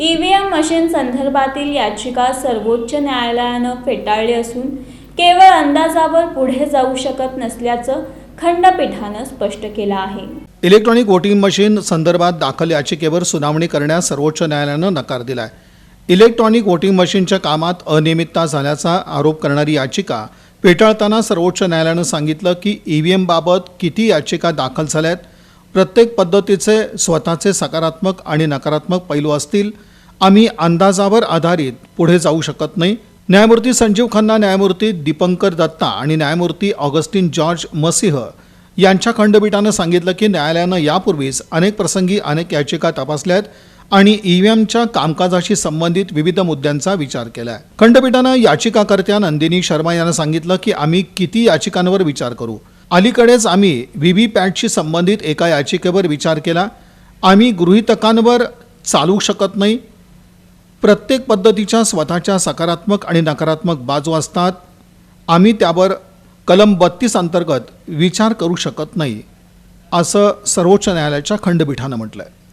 EVM machine संदर्भातील याचिका सर्वोच्च न्यायालयानं फेटाळली असून केवळ अंदाजावर पुढे जाऊ शकत नसल्याचं खंडपीठानं स्पष्ट केलं आहे. इलेक्ट्रॉनिक वोटिंग मशीन संदर्भात दाखल याचिकेवर सुनावणी करण्यास सर्वोच्च न्यायालयानं नकार दिलाय. इलेक्ट्रॉनिक वोटिंग मशीनच्या कामात अनियमितता झाल्याचा आरोप करणारी याचिका फेटाळताना सर्वोच्च न्यायालयानं सांगितलं की ई व्ही बाबत किती याचिका दाखल झाल्यात प्रत्येक पद्धतीचे स्वतःचे सकारात्मक आणि नकारात्मक पैलू असतील आम्ही अंदाजावर आधारित पुढे जाऊ शकत नाही. न्यायमूर्ती संजीव खन्ना न्यायमूर्ती दीपंकर दत्ता आणि न्यायमूर्ती ऑगस्टिन जॉर्ज मसिह यांच्या खंडपीठानं सांगितलं की न्यायालयानं यापूर्वीच अनेक प्रसंगी अनेक याचिका तपासल्या आहेत आणि ईव्हीएमच्या कामकाजाशी संबंधित विविध मुद्द्यांचा विचार केला आहे खंडपीठानं याचिकाकर्त्या नंदिनी शर्मा यांना सांगितलं की आम्ही किती याचिकांवर विचार करू? अलीकडेच आम्ही व्ही व्ही पॅटशी संबंधित एका याचिकेवर विचार केला. आम्ही गृहितकांवर चालू शकत नाही. प्रत्येक पद्धतीच्या स्वतःच्या सकारात्मक आणि नकारात्मक बाजू असतात. आम्ही त्यावर कलम बत्तीस अंतर्गत विचार करू शकत नाही असं सर्वोच्च न्यायालयाच्या खंडपीठानं म्हटलं आहे